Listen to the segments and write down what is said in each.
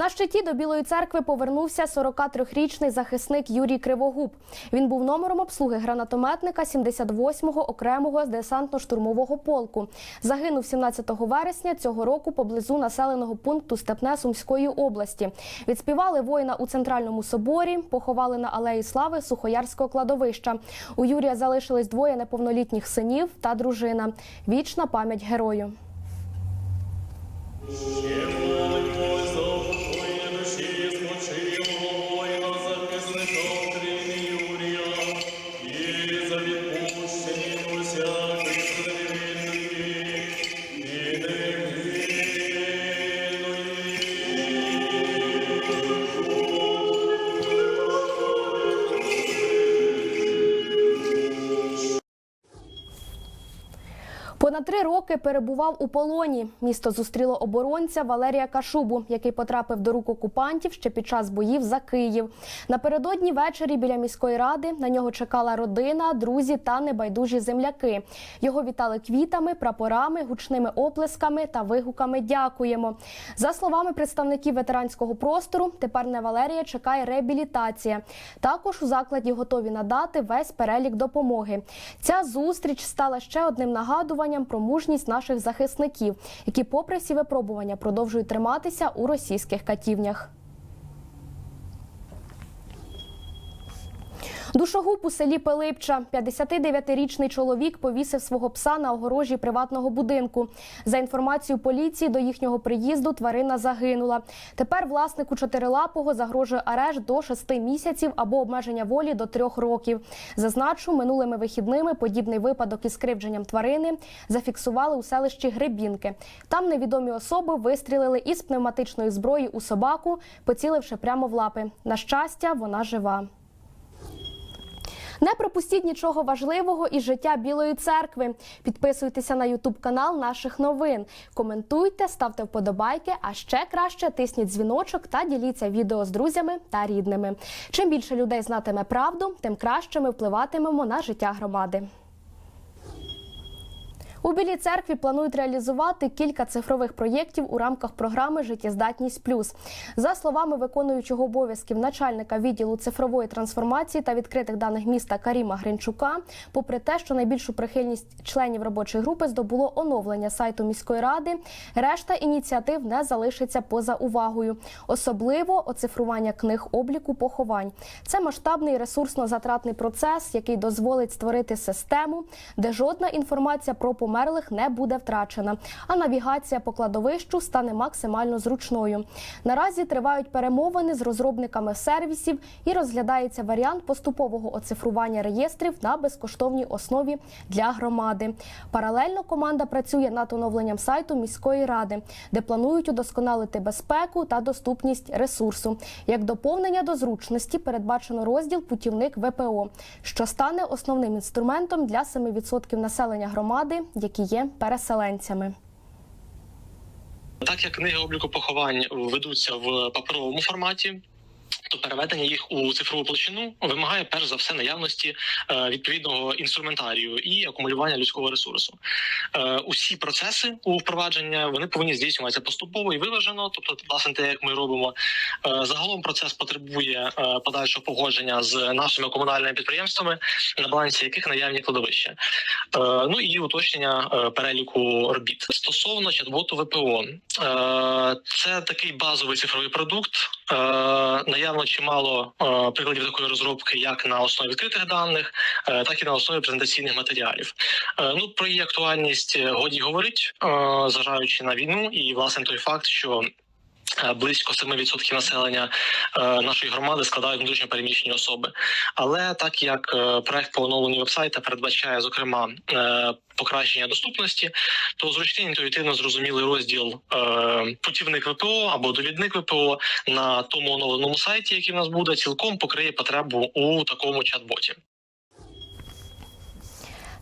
На щиті до Білої церкви повернувся 43-річний захисник Юрій Кривогуб. Він був номером обслуги гранатометника 78-го окремого десантно-штурмового полку. Загинув 17 вересня цього року поблизу населеного пункту Степне Сумської області. Відспівали воїна у центральному соборі, поховали на алеї слави Сухоярського кладовища. У Юрія залишились двоє неповнолітніх синів та дружина. Вічна пам'ять герою. Ще молимо Понад три роки перебував у полоні. Місто зустріло оборонця Валерія Кашубу, який потрапив до рук окупантів ще під час боїв за Київ. Напередодні ввечері біля міської ради на нього чекала родина, друзі та небайдужі земляки. Його вітали квітами, прапорами, гучними оплесками та вигуками Дякуємо. За словами представників ветеранського простору, тепер на Валерія чекає реабілітація. Також у закладі готові надати весь перелік допомоги. Ця зустріч стала ще одним нагадуванням про мужність наших захисників, які, попри всі випробування, продовжують триматися у російських катівнях. Душогуб у селі Пилипча. 59-річний чоловік повісив свого пса на огорожі приватного будинку. За інформацією поліції, до їхнього приїзду тварина загинула. Тепер власнику чотирилапого загрожує арешт до 6 місяців або обмеження волі до 3 років. Зазначу, минулими вихідними подібний випадок із кривдженням тварини зафіксували у селищі Гребінки. Там невідомі особи вистрілили із пневматичної зброї у собаку, поціливши прямо в лапи. На щастя, вона жива. Не пропустіть нічого важливого із життя Білої церкви. Підписуйтеся на Ютуб канал наших новин. Коментуйте, ставте вподобайки, а ще краще тисніть дзвіночок та діліться відео з друзями та рідними. Чим більше людей знатиме правду, тим краще ми впливатимемо на життя громади. У Білій церкві планують реалізувати кілька цифрових проєктів у рамках програми Життєздатність Плюс. За словами виконуючого обов'язків начальника відділу цифрової трансформації та відкритих даних міста Каріма Гринчука, попри те, що найбільшу прихильність членів робочої групи здобуло оновлення сайту міської ради, решта ініціатив не залишиться поза увагою, особливо оцифрування книг обліку поховань. Це масштабний ресурсно-затратний процес, який дозволить створити систему, де жодна інформація про померлих не буде втрачена, а навігація по кладовищу стане максимально зручною. Наразі тривають перемовини з розробниками сервісів і розглядається варіант поступового оцифрування реєстрів на безкоштовній основі для громади. Паралельно команда працює над оновленням сайту міської ради, де планують удосконалити безпеку та доступність ресурсу. Як доповнення до зручності передбачено розділ путівник ВПО, що стане основним інструментом для 7% населення громади, які є переселенцями. Так як книги обліку поховань ведуться в паперовому форматі. То переведення їх у цифрову площину вимагає перш за все наявності е, відповідного інструментарію і акумулювання людського ресурсу. Е, усі процеси у впровадження вони повинні здійснюватися поступово і виважено. Тобто, власне, те, як ми робимо, Е, загалом процес потребує подальшого погодження з нашими комунальними підприємствами, на балансі яких наявні кладовища. Ну і уточнення переліку робіт стосовно чат-боту ВПО. Це такий базовий цифровий продукт. Е, Наявно чимало е, прикладів такої розробки, як на основі відкритих даних, е, так і на основі презентаційних матеріалів. Е, Ну про її актуальність годі говорить, зважаючи на війну, і власне той факт, що Близько 7% населення е, нашої громади складають внутрішньо переміщені особи. Але так як е, проект по оновленню вебсайта передбачає зокрема е, покращення доступності, то зручний інтуїтивно зрозумілий розділ е, путівник ВПО або довідник ВПО на тому оновленому сайті, який в нас буде, цілком покриє потребу у такому чат-боті.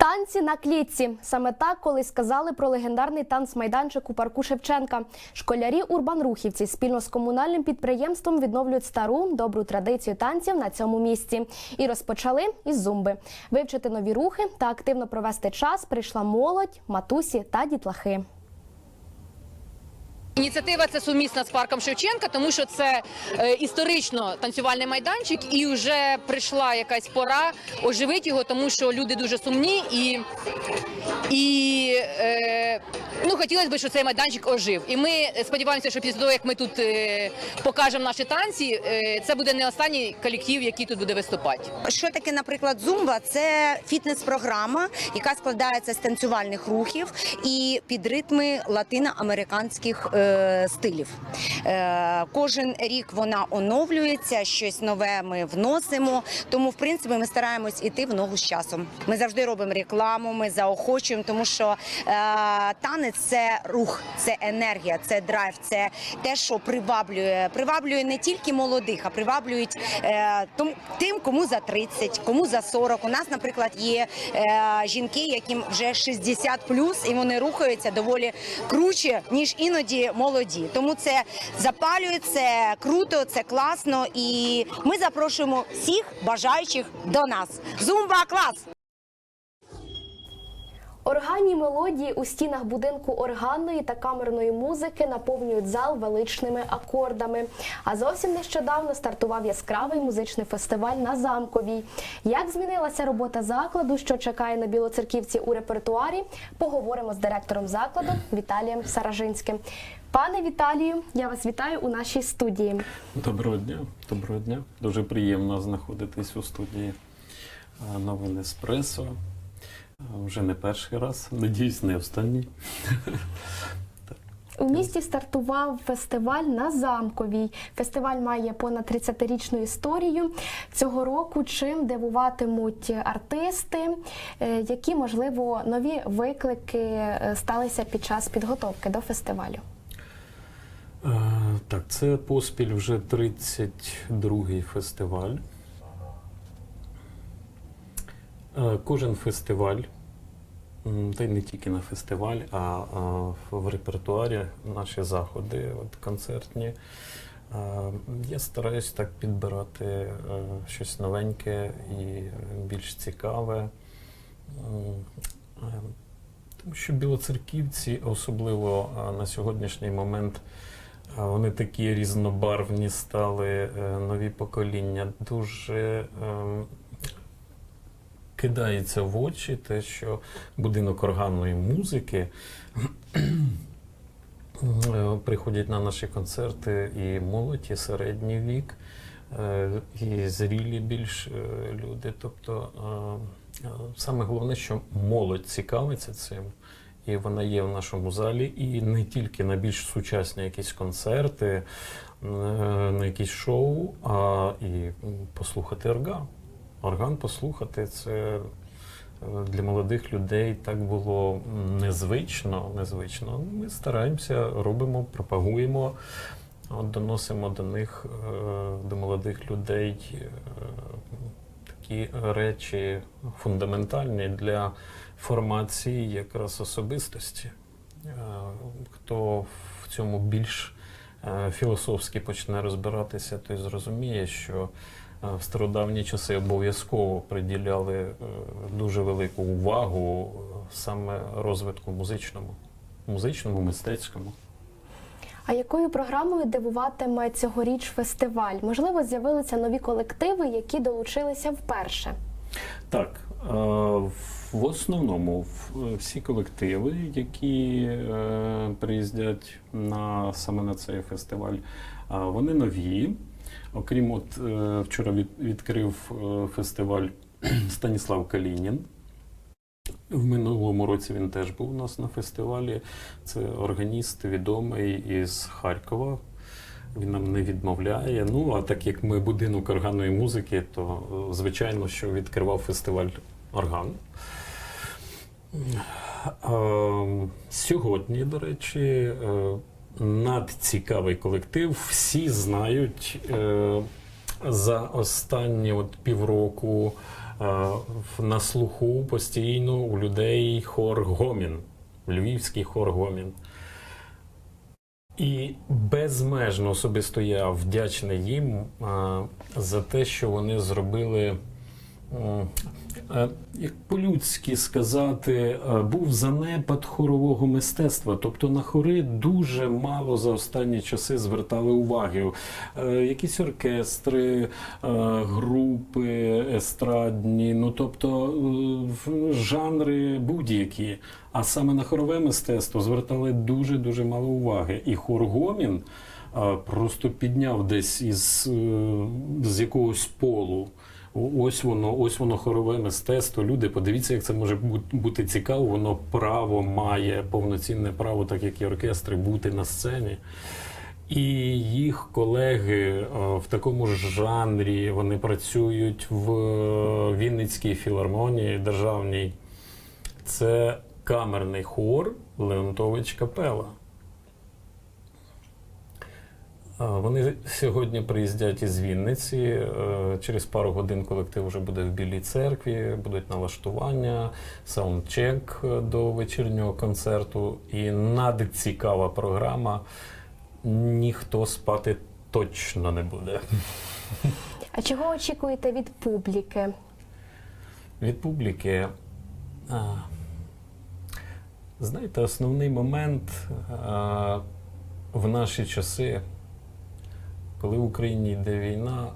Танці на клітці саме так колись сказали про легендарний танцмайданчик у парку Шевченка. Школярі урбанрухівці спільно з комунальним підприємством відновлюють стару добру традицію танців на цьому місці і розпочали із зумби. Вивчити нові рухи та активно провести час прийшла молодь, матусі та дітлахи. Ініціатива це сумісна з парком Шевченка, тому що це е, історично танцювальний майданчик, і вже прийшла якась пора оживити його, тому що люди дуже сумні і, і е, ну хотілося б, щоб цей майданчик ожив. І ми сподіваємося, що після того, як ми тут е, покажемо наші танці, е, це буде не останній колектив, який тут буде виступати. Що таке, наприклад, зумба? Це фітнес-програма, яка складається з танцювальних рухів і під ритми латиноамериканських е, стилів. Е, кожен рік вона оновлюється, щось нове ми вносимо. Тому, в принципі, ми стараємось іти в ногу з часом. Ми завжди робимо рекламу, ми заохочуємо, тому що е, танець це рух, це енергія, це драйв, це те, що приваблює. Приваблює не тільки молодих, а приваблюють е, тим, кому за 30, кому за 40. У нас, наприклад, є жінки, яким вже 60 і вони рухаються доволі круче, ніж іноді молоді. Тому це запалює, це круто, це класно. І ми запрошуємо всіх бажаючих до нас. Зумба клас! Органні мелодії у стінах будинку органної та камерної музики наповнюють зал величними акордами. А зовсім нещодавно стартував яскравий музичний фестиваль на замковій. Як змінилася робота закладу, що чекає на білоцерківці у репертуарі? Поговоримо з директором закладу Віталієм Саражинським. Пане Віталію, я вас вітаю у нашій студії. Доброго дня, доброго дня. Дуже приємно знаходитись у студії новин Еспресо. Е, Вже не перший раз, надіюсь, не останній. У місті стартував фестиваль на замковій. Фестиваль має понад 30-річну історію. Цього року чим дивуватимуть артисти, е, які можливо нові виклики е, сталися під час підготовки до фестивалю. Е, Так, це поспіль вже 32-й фестиваль. Е, Кожен фестиваль, та й не тільки на фестиваль, а в репертуарі наші заходи от концертні. Е, Я стараюсь так підбирати щось новеньке і більш цікаве. Тому що білоцерківці, особливо на сьогоднішній момент, Вони такі різнобарвні стали, е, нові покоління. Дуже ем, кидається в очі те, що будинок органної музики е, приходять на наші концерти і молодь, і середній вік, е, і зрілі більш люди. Тобто е, е, саме головне, що молодь цікавиться цим. І вона є в нашому залі, і не тільки на більш сучасні якісь концерти, е, на якісь шоу, а і послухати орган. Орган послухати це е, для молодих людей так було незвично. незвично. Ми стараємося, робимо, пропагуємо, доносимо до них, е, до молодих людей такі речі фундаментальні для формації якраз особистості. Е, Хто в цьому більш е, філософськи почне розбиратися, той зрозуміє, що е, в стародавні часи обов'язково приділяли дуже велику увагу саме розвитку музичному, музичному, мистецькому. А якою програмою дивуватиме цьогоріч фестиваль? Можливо, з'явилися нові колективи, які долучилися вперше. Так, е, в основному всі колективи, які е, приїздять на саме на цей фестиваль, е, вони нові. Окрім от вчора відкрив фестиваль Станіслав Калінін. В минулому році він теж був у нас на фестивалі. Це органіст відомий із Харкова. Він нам не відмовляє. Ну, а так як ми будинок органної музики, то е, звичайно, що відкривав фестиваль орган. Е, Сьогодні, до речі, е, надцікавий колектив. Всі знають за останні от півроку на слуху постійно у людей хор Гомін, львівський хор Гомін. І безмежно особисто я вдячний їм за те, що вони зробили як по-людськи сказати, е, був занепад хорового мистецтва. Тобто на хори дуже мало за останні часи звертали уваги. Е, Якісь оркестри, е, групи естрадні, ну тобто е, жанри будь-які. А саме на хорове мистецтво звертали дуже дуже мало уваги. І хор Гомін е, просто підняв десь із е, з якогось полу. Ось воно, ось воно хорове мистецтво. Люди, подивіться, як це може бути цікаво. Воно право має повноцінне право, так як і оркестри, бути на сцені. І їх колеги е, в такому ж жанрі вони працюють в е, Вінницькій філармонії державній. Це камерний хор Леонтович Капела. А, Вони сьогодні приїздять із Вінниці. Е, Через пару годин колектив вже буде в Білій церкві, будуть налаштування, саундчек е, до вечірнього концерту. І надцікава програма. Ніхто спати точно не буде. А чого очікуєте від публіки? Від публіки. Знаєте, основний момент в наші часи, коли в Україні йде війна,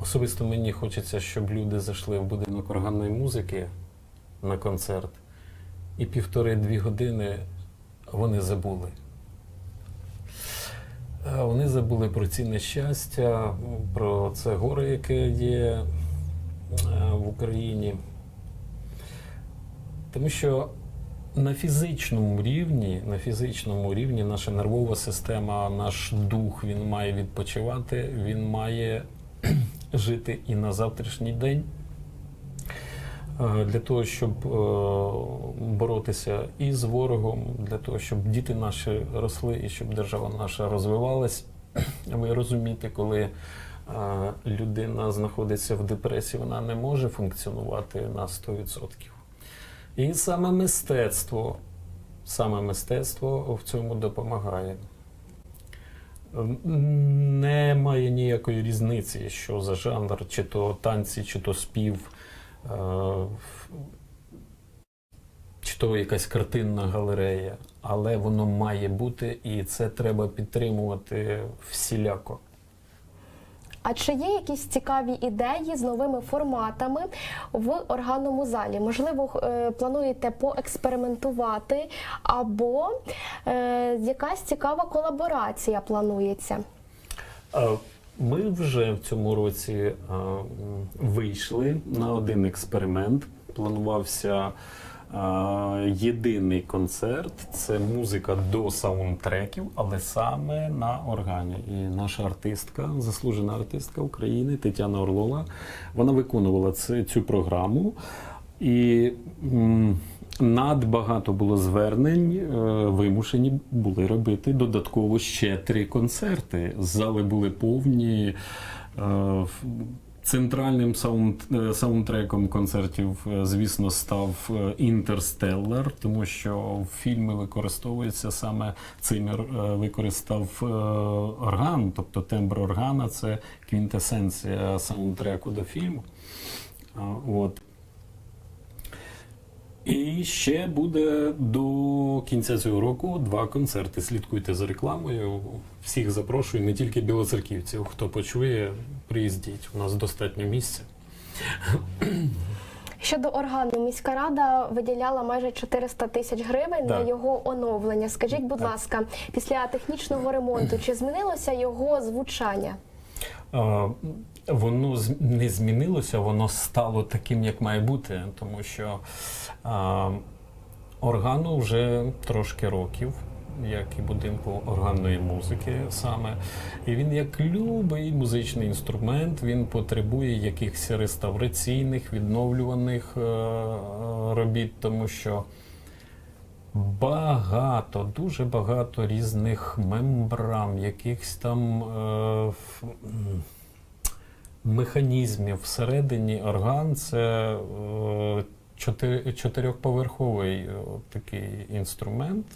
особисто мені хочеться, щоб люди зайшли в будинок органної музики на концерт, і півтори-дві години вони забули. Е, Вони забули про ці нещастя, про це горе, яке є е, в Україні. Тому що на фізичному рівні, на фізичному рівні наша нервова система, наш дух він має відпочивати, він має жити і на завтрашній день. Е, Для того, щоб е, боротися і з ворогом, для того, щоб діти наші росли і щоб держава наша розвивалась. Ви розумієте, коли е, людина знаходиться в депресії, вона не може функціонувати на 100%. І саме мистецтво, саме мистецтво в цьому допомагає. Немає ніякої різниці, що за жанр, чи то танці, чи то спів, е, чи то якась картинна галерея. Але воно має бути, і це треба підтримувати всіляко. А чи є якісь цікаві ідеї з новими форматами в органному залі? Можливо, е, плануєте поекспериментувати, або е, якась цікава колаборація планується? Ми вже в цьому році вийшли на один експеримент. Планувався єдиний концерт. Це музика до саундтреків, але саме на органі. І наша артистка, заслужена артистка України Тетяна Орлова, вона виконувала цю програму. І надбагато було звернень, е, вимушені були робити додатково ще три концерти. Зали були повні. Е, Центральним саунд, е, саундтреком концертів, е, звісно, став Інтерстеллар, тому що в фільмі використовується саме е, використав е, орган, тобто тембр органа це квінтесенція саундтреку до фільму. От. І ще буде до кінця цього року два концерти. Слідкуйте за рекламою. Всіх запрошую, не тільки білоцерківців. Хто почує, приїздіть. У нас достатньо місця. Щодо органу, міська рада виділяла майже 400 тисяч гривень на його оновлення. Скажіть, будь Так. ласка, після технічного ремонту чи змінилося його звучання? Воно не змінилося, воно стало таким, як має бути, тому що а, органу вже трошки років, як і будинку органної музики саме. І він, як любий музичний інструмент, він потребує якихось реставраційних, відновлюваних е, робіт, тому що багато, дуже багато різних мембран, якихось там е, механізмів всередині орган це е, чотирьохповерховий е, такий інструмент.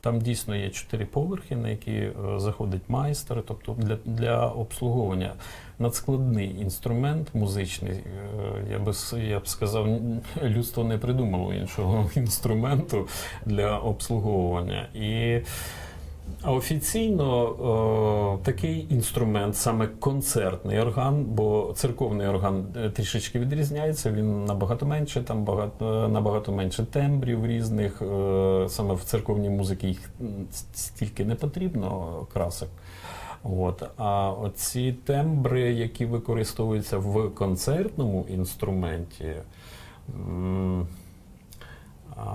Там дійсно є чотири поверхи, на які е, заходить майстер, тобто для, для обслуговування надскладний інструмент музичний. Я би я б сказав, людство не придумало іншого інструменту для обслуговування. І а офіційно е, такий інструмент, саме концертний орган, бо церковний орган е, трішечки відрізняється, він набагато менше, там багато, набагато менше тембрів різних. Е, саме в церковній музиці їх стільки не потрібно красок. От. А оці тембри, які використовуються в концертному інструменті, м,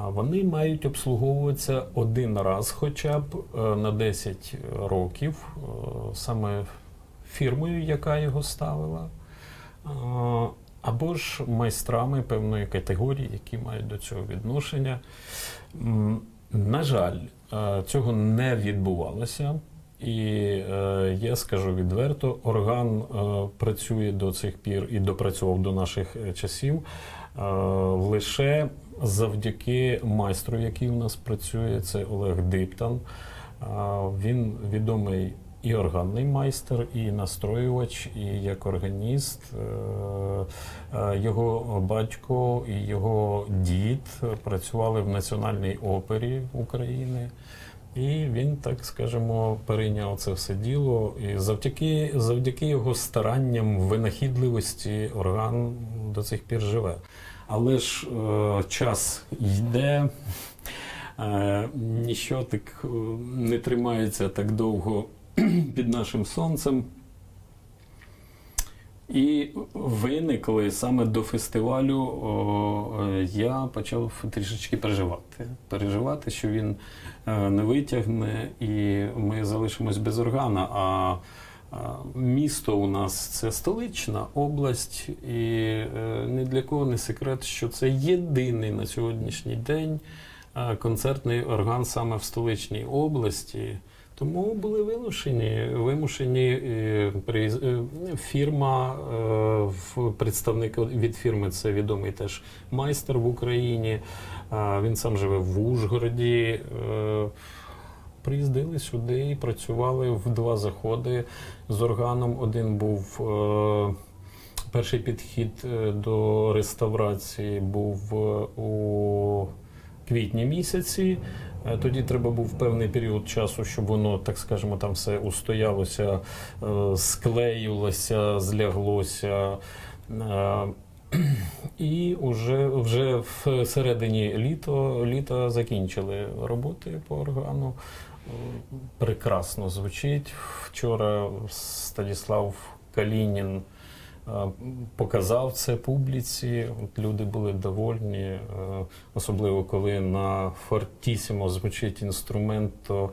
Вони мають обслуговуватися один раз хоча б е, на 10 років, е, саме фірмою, яка його ставила, або ж майстрами певної категорії, які мають до цього відношення. На жаль, е, цього не відбувалося. І е, я скажу відверто, орган е, працює до цих пір і допрацював до наших часів е, лише завдяки майстру, який у нас працює, це Олег Диптан. Він відомий і органний майстер, і настроювач, і як органіст. Е, е, Його батько і його дід працювали в Національній опері України. І він, так скажемо, перейняв це все діло. І завдяки, завдяки його старанням, винахідливості орган до цих пір живе. Але ж е, час йде, е, ніщо так е, не тримається так довго під нашим сонцем. І виникли саме до фестивалю. О, е, я почав трішечки переживати. Переживати, що він е, не витягне, і ми залишимось без органа. А місто у нас це столична область, і е, ні для кого не секрет, що це єдиний на сьогоднішній день е, концертний орган саме в столичній області. Тому були вимушені, вимушені е, фірма, представник від фірми це відомий теж майстер в Україні. Він сам живе в Ужгороді. Приїздили сюди і працювали в два заходи з органом. Один був е, перший підхід е, до реставрації був е, у квітні місяці. Тоді треба був певний період часу, щоб воно, так скажемо, там все устоялося, склеїлося, зляглося. І вже, вже в середині літо, літа закінчили роботи по органу. Е, Прекрасно звучить. Вчора Станіслав Калінін е, показав це публіці. Люди були довольні, е, особливо коли на фортісімо звучить інструмент, то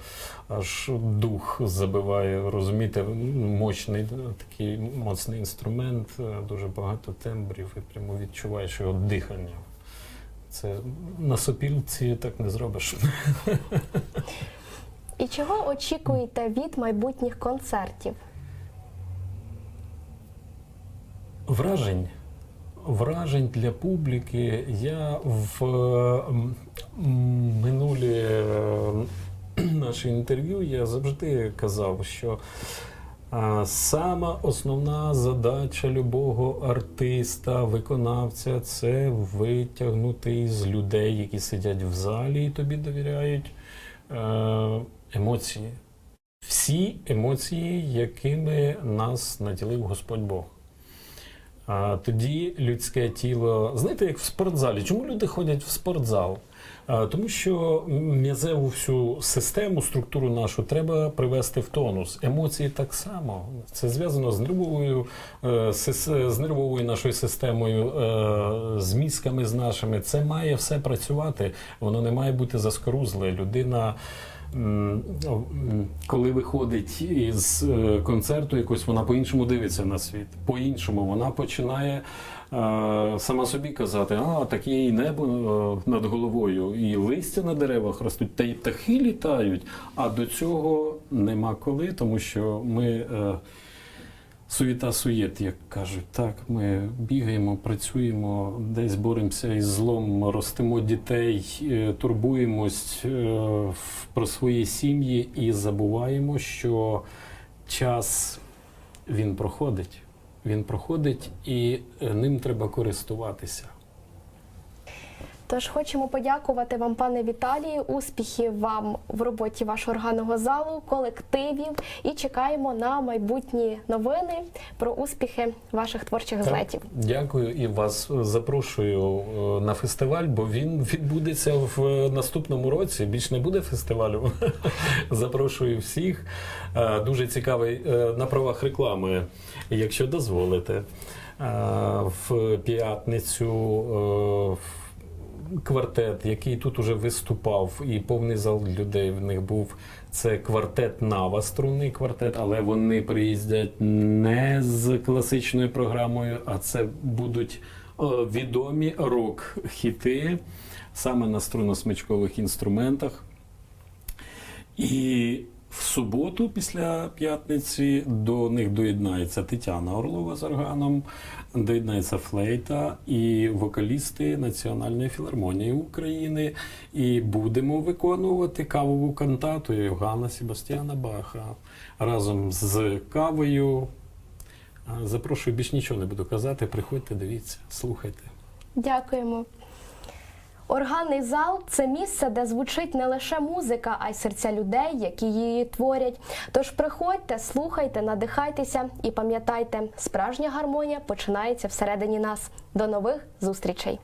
аж дух забиває. Розумієте, мощний такий моцний інструмент, е, дуже багато тембрів, і прямо відчуваєш його дихання. Це на сопілці так не зробиш. І чого очікуєте від майбутніх концертів? Вражень. Вражень для публіки. Я в м, м, минулі е, наші інтерв'ю я завжди казав, що сама основна задача любого артиста, виконавця це витягнути із людей, які сидять в залі і тобі довіряють е, емоції. Всі емоції, якими нас наділив Господь Бог. А тоді людське тіло, знаєте, як в спортзалі. Чому люди ходять в спортзал? А, Тому що м'язеву всю систему, структуру нашу треба привести в тонус. Емоції так само. Це зв'язано з нервовою, е, з нервовою нашою системою, е, з мізками з нашими. Це має все працювати. Воно не має бути заскорузле. Людина. Коли виходить із е, концерту, якось вона по-іншому дивиться на світ. По-іншому вона починає е, сама собі казати: а так є і небо е, над головою, і листя на деревах ростуть, та й птахи літають. А до цього нема коли, тому що ми. Суєта суєт, як кажуть. Так, ми бігаємо, працюємо, десь боремося із злом, ростимо дітей, е, турбуємось е, про свої сім'ї і забуваємо, що час він проходить. Він проходить і е, ним треба користуватися. Тож хочемо подякувати вам, пане Віталію, успіхів вам в роботі вашого органного залу, колективів і чекаємо на майбутні новини про успіхи ваших творчих злетів. Дякую і вас запрошую е, на фестиваль, бо він відбудеться в е, наступному році. Більш не буде фестивалю. Запрошую всіх. Е, Дуже цікавий е, на правах реклами, якщо дозволите. Е, В п'ятницю е, в- квартет, який тут уже виступав, і повний зал людей в них був. Це квартет Нава, струнний квартет, але вони приїздять не з класичною програмою, а це будуть е, відомі рок-хіти саме на струнно-смичкових інструментах. І в суботу, після п'ятниці, до них доєднається Тетяна Орлова з органом, доєднається флейта і вокалісти Національної філармонії України. І будемо виконувати кавову кантату Йоганна Себастьяна Баха разом з кавою. Запрошую, більш нічого не буду казати. Приходьте, дивіться, слухайте. Дякуємо. Органний зал це місце, де звучить не лише музика, а й серця людей, які її творять. Тож приходьте, слухайте, надихайтеся і пам'ятайте, справжня гармонія починається всередині нас. До нових зустрічей!